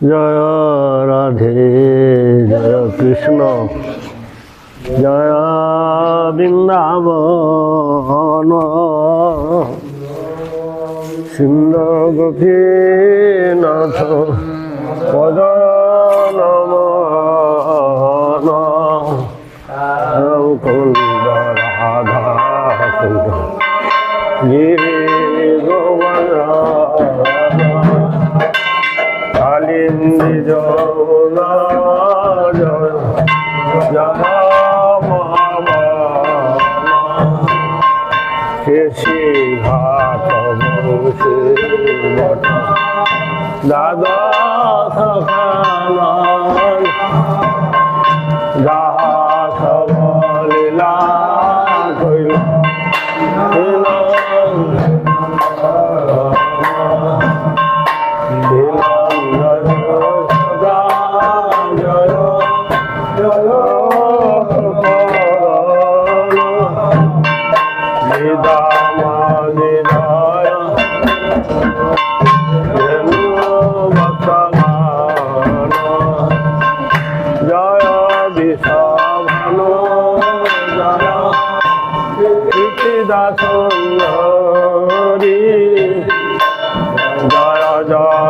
জয় রাধে, জয় কৃষ্ণ, জয় বৃন্দাবন। সিন্ধ গোপীনাথ পদ নমন কুন্দ রাধা কুন্দ গিরি গোবর্ধন কেশি ঘাট দাদা সকাল জয় বিশ্বভানু জয় দাস জয়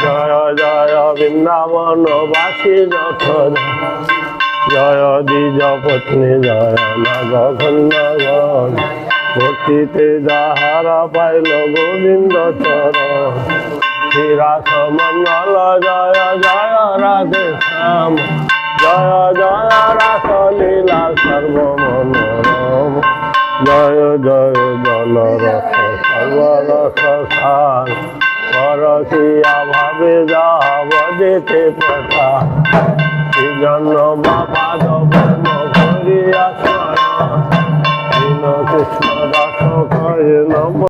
জয় জয় বৃন্দাবন বাসী রথ জয় দ্বিজ পত্নী জয় নাগন্ধগণ ভক্তিতে যাহারা পাইল গোবিন্দ চরণ শ্রীরাস মঙ্গল জয় জয় রাধে শ্যাম জয় জয় রাস লীলা সর্বমনোরম জয় জয় জলরস সর্বরস ভাবে যাহা বদিতে প্রথা। জন্য বাবা